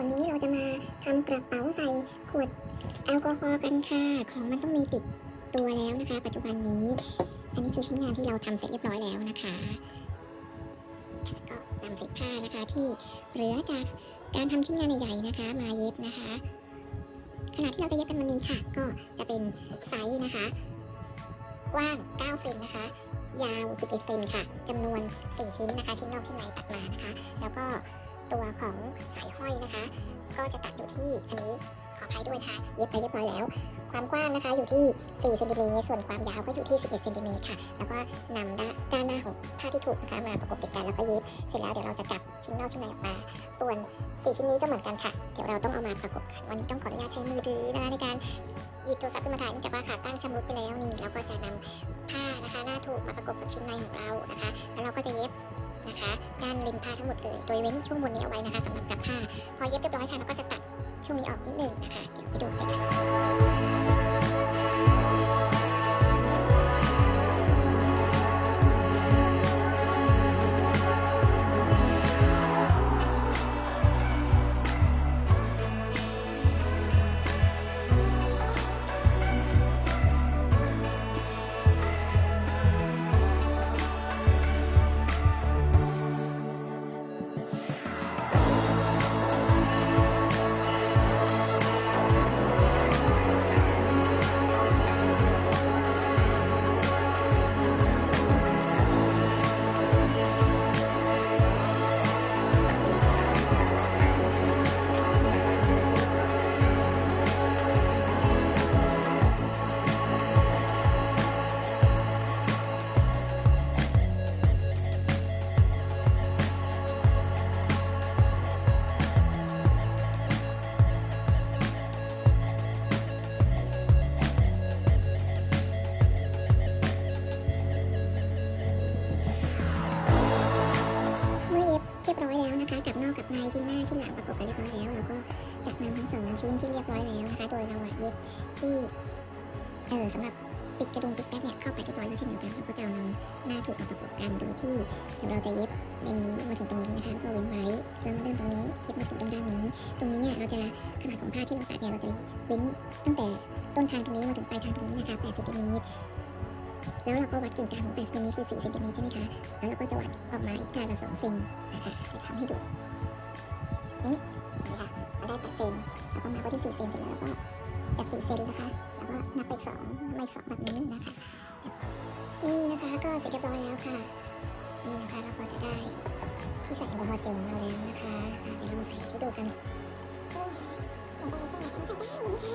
วันนี้เราจะมาทำกระเป๋าใส่ขวดแอลกอฮอล์กันค่ะ ของมันต้องมีติดตัวแล้วนะคะ ปัจจุบันนี้ อันนี้คือชิ้นงานที่เราทำเสร็จเรียบร้อยแล้วนะคะก็นำเศษผ้านะคะที่เหลือจากการทำชิ้นงานใหญ่ๆนะคะ มาเย็บนะคะ ขนาดที่เราจะเย็บกันวันนี้ค่ะ ก็จะเป็นไซส์นะคะ กว้าง 9 เซนนะคะยาว 11 เซนค่ะจำนวน 4 ชิ้นนะคะ ชิ้นนอกชิ้นในตัดมานะคะ แล้วก็ ตัวของสายห้อยนะคะ ก็จะตัดอยู่ที่อันนี้ขออภัยด้วยนะคะเย็บไปเรียบร้อยแล้ว ความกว้างนะคะอยู่ที่4เซนติเมตรส่วนความยาวก็อยู่ที่ 11เซนติเมตรค่ะ แล้วก็นำด้านด้านหน้าของผ้าที่ถูกนะคะมาประกบติดกันแล้วก็เย็บ เสร็จแล้วเดี๋ยวเราจะจับชิ้นนอกชิ้นในออกมา ส่วน 4 ชิ้นนี้ก็เหมือนกันค่ะ เดี๋ยวเราต้องเอามาประกบกัน วันนี้ต้องขออนุญาตใช้มือถือนะคะในการหยิบโทรศัพท์ขึ้นมาถ่ายเนื่องจากว่าขาตั้งชำรุดไปแล้วนี่เราก็จะนำผ้านะคะหน้าถูกมาประกบกับชิ้นในของเรานะคะ แล้วเราก็จะเย็บ นะคะด้านริมผ้าทั้งหมดเลย โดยเว้นช่วงบนนี้เอาไว้นะคะสำหรับกับผ้า พอเย็บเรียบร้อยค่ะเราก็จะตัดช่วงนี้ออกนิดนึงนะคะ เดี๋ยวไปดูกันค่ะ เมื่อเย็บเรียบร้อยแล้วนะคะกับนอกกับในชิ้นหน้าชิ้นหลังประกบกันเรียบร้อยแล้วเราก็จะนำทั้งสองชิ้นที่เรียบร้อยแล้วนะคะ โดยเราอะเย็บที่เออสำหรับปิดกระดุมปิดแป๊บเนี่ยเข้าไปเรียบร้อยแล้วเช่นเดียวกันเราก็จะเอานำหน้าถูกมาประกบกันโดยที่เดี๋ยวเราจะเย็บในนี้มาถึงตรงนี้นะคะแล้วก็เว้นไว้เริ่มเริ่มตรงนี้เย็บมาถึงตรงด้านนี้ ตรงนี้เนี่ยเราจะขนาดของผ้าที่เราตัดเนี่ยเราจะเว้นตั้งแต่ต้นทางตรงนี้มาถึงปลายทางตรงนี้นะคะ8เซนติเมตร แล้วเราก็วัดกึ่งกลางของ8เซนติเมตรคือ4เซนติเมตรใช่ไหมคะ แล้วเราก็จะวัดออกมาอีกการละสองเซนนะคะจะทำให้ดู นี่นี่ค่ะมาได้แปดเซนแล้วก็มาก็ที่สี่เซนเสร็จแล้วก็จากสี่เซนนะคะ แล้วก็นับไปสองมาอีกสองแบบนี้นะคะ นี่นะคะก็เสร็จเรียบร้อยแล้วค่ะ นี่นะคะเราก็จะได้ที่ใส่แอลกอฮอล์เจลของเราแล้วนะคะเดี๋ยวเราใส่ให้ดูกันเหมือนกันเลยใช่ไหมใส่ได้นะคะ